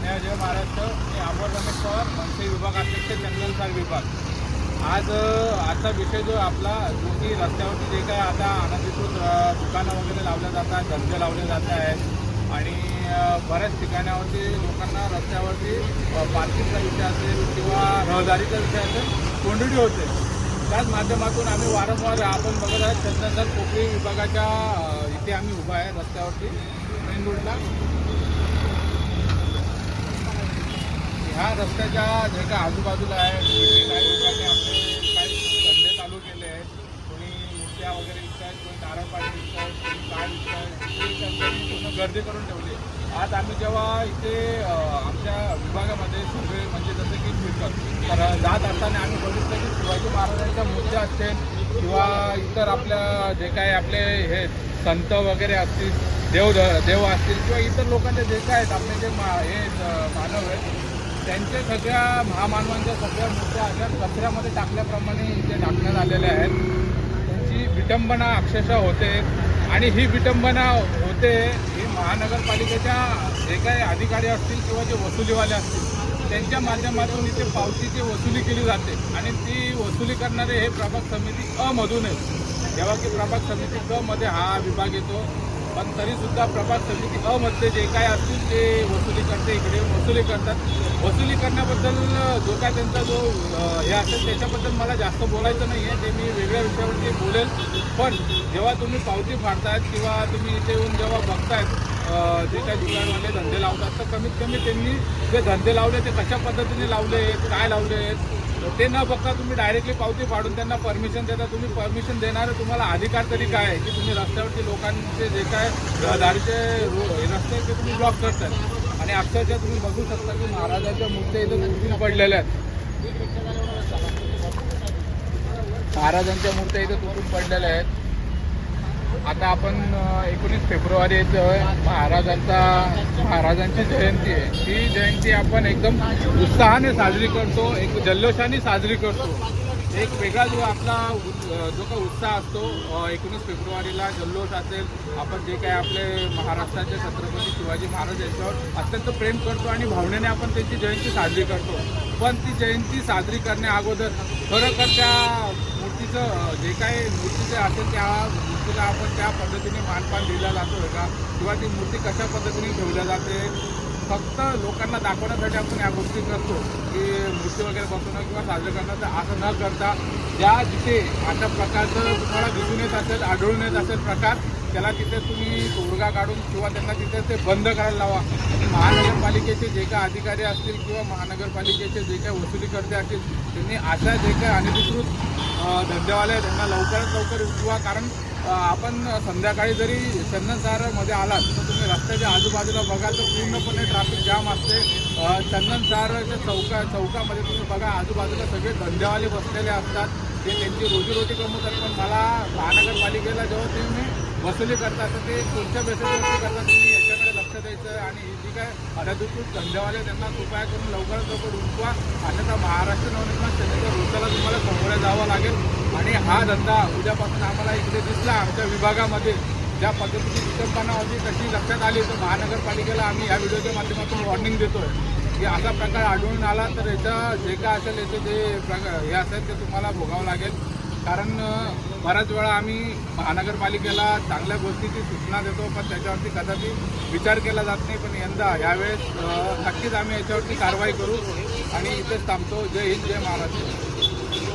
स्नेह जय महाराष्ट्र मी अमोल रमेश पवार मनसे विभाग अध्यक्ष चंदनसार विभाग. आज आजचा विषय जो आपला जो की रस्त्यावरती जे काय आता अनधिकृत दुकानं वगैरे लावल्या जातात धंदे लावले जात आहेत आणि बऱ्याच ठिकाणावरती लोकांना रस्त्यावरती पार्किंगचा विषय असेल किंवा रहदारीचा विषय असेल कोंडडी होते. त्याच माध्यमातून आम्ही वारंवार आपण बघत आहोत चंदनसार कोकणी विभागाच्या इथे आम्ही उभा आहे रस्त्यावरती मेन रोडला. रस्त्याच्या जे काय आजूबाजूला आहे तिथे काही लोकांनी आपले काही धंदे चालू केले आहेत. कोणी मूर्त्या वगैरे विकत आहेत कोणी नारळ पाणी विकत आहेत कोणी काय विकत आहेत त्यांच्यानी पूर्ण गर्दी करून ठेवली. आज आम्ही जेव्हा इथे आमच्या विभागामध्ये सगळे म्हणजे जसं की फिरतात तर जात असताना आम्ही बघितलं की शिवाजी महाराजांच्या मूर्त्या असतील किंवा इतर आपल्या जे काय आपले हे संत वगैरे असतील देव देव असतील किंवा इतर लोकांचे जे काय आहेत आपले जे मा हे मानव त्यांच्या सगळ्या महामानवांच्या सगळ्या मूर्त्या अशा कचऱ्यामध्ये टाकल्याप्रमाणे इथे टाकण्यात आलेल्या आहेत. त्यांची विटंबना अक्षरशः होते. आणि ही विटंबना होते ही महानगरपालिकेच्या जे काही अधिकारी असतील किंवा जे वसुलीवाले असतील त्यांच्या माध्यमातून इथे पावतीची वसुली केली जाते. आणि ती वसुली करणारे हे प्रभाग समिती अ मधून आहेत जेव्हा की प्रभाग समिती क मध्ये हा विभाग येतो पण तरीसुद्धा प्रभाग समिती अमधले जे काय असतील ते वसुली करते इकडे वसुली करतात. वसुली करण्याबद्दल जो काय त्यांचा जो हे असेल त्याच्याबद्दल मला जास्त बोलायचं नाही आहे ते मी वेगळ्या विषयावरती बोलेल. पण जेव्हा तुम्ही पावती फाडतायत किंवा तुम्ही इथे येऊन जेव्हा बघतायत जे काही दुकानवाले धंदे लावतात तर कमीत कमी त्यांनी जे धंदे लावले ते कशा पद्धतीने लावले आहेत काय लावले आहेत ते न बघता तुम्ही डायरेक्टली पावती फाडून त्यांना परमिशन देता. तुम्ही परमिशन देणारे तुम्हाला अधिकार तरी काय आहे की तुम्ही रस्त्यावरती लोकांचे जे काय रहदारीचे रस्ते आहेत ते तुम्ही ब्लॉक करताय. आणि अक्षरशः तुम्ही बघू शकता की महाराजांच्या मूर्त्या इथं तुटून पडलेल्या आहेत. महाराजांच्या मूर्त्या इथं तुटून पडलेल्या आहेत. आता आपण एकोणीस फेब्रुवारी येतो महाराजांचा महाराजांची जयंती आहे. ही जयंती आपण एकदम उत्साहाने साजरी करतो एक जल्लोषाने साजरी करतो. एक वेगळा जो आपला उ- जो काही उत्साह असतो एकोणीस फेब्रुवारीला जल्लोष असेल आपण जे काही आपले महाराष्ट्राचे छत्रपती शिवाजी महाराज यांच्यावर अत्यंत प्रेम करतो आणि भावनेने आपण त्यांची जयंती साजरी करतो. पण ती जयंती साजरी करण्या अगोदर खरोखर त्या मूर्तीचं जे काही मूर्तीचे असेल त्या मूर्तीला आपण त्या पद्धतीने मानपान दिला जातो का? किंवा ती मूर्ती कशा पद्धतीने ठेवल्या जाते? फक्त लोकांना दाखवण्यासाठी आपण या गोष्टी करतो की मूर्ती वगैरे बसवणं किंवा साजरं करणं तर असं न करता ज्या जिथे अशा प्रकारचं तुम्हाला दिसून येत असेल आढळून येत असेल प्रकार त्याला तिथे तुम्ही तोडगा काढून किंवा त्यांना तिथे ते बंद करायला लावा. आणि महानगरपालिकेचे जे काही अधिकारी असतील किंवा महानगरपालिकेचे जे काही वसुलीकर्ते असतील त्यांनी अशा जे काही अनधिकृत धंदेवाले आहेत, त्यांना लवकरात लवकर उठवा. कारण आपण संध्याकाळी जरी चंदनसारमध्ये आलात तर तुम्ही रस्त्याच्या आजूबाजूला बघाल तर पूर्णपणे ट्रॅफिक जाम असते. चंदनसारच्या चौका चौकामध्ये तुम्ही बघा आजूबाजूला सगळे धंदेवाले बसलेले असतात. ते त्यांची रोजीरोटी कमवतात. पण मला महानगरपालिकेला जेव्हा तुम्ही वसुली करता तर ते कोणत्या बेसिसवरती करता. तुम्ही याच्याकडे लक्ष द्यायचं आहे आणि जी काय अनधिकृत धंदेवाले त्यांना कृपया करून लवकरात लवकर उठवा. अन्यथा महाराष्ट्र नवनिर्माण सेनेच्या वृत्ताला तुम्हाला समोर जावं लागेल. आणि हा धंदा उद्यापासून आम्हाला इकडे दिसला आमच्या विभागामध्ये. ज्या पद्धतीची विकल्पना होती तशी लक्षात आली. तर महानगरपालिकेला आम्ही या व्हिडिओच्या माध्यमातून वॉर्निंग देतोय. की असा प्रकार आढळून आला तर याचा जे काय असेल याचे जे प्रकार हे असेल ते तुम्हाला भोगावं लागेल. कारण बऱ्याच वेळा आम्ही महानगरपालिकेला चांगल्या गोष्टीची सूचना देतो पण त्याच्यावरती कदाचित विचार केला जात नाही. पण यंदा यावेळेस नक्कीच आम्ही याच्यावरती कारवाई करू आणि इथेच थांबतो. जय हिंद जय महाराष्ट्र.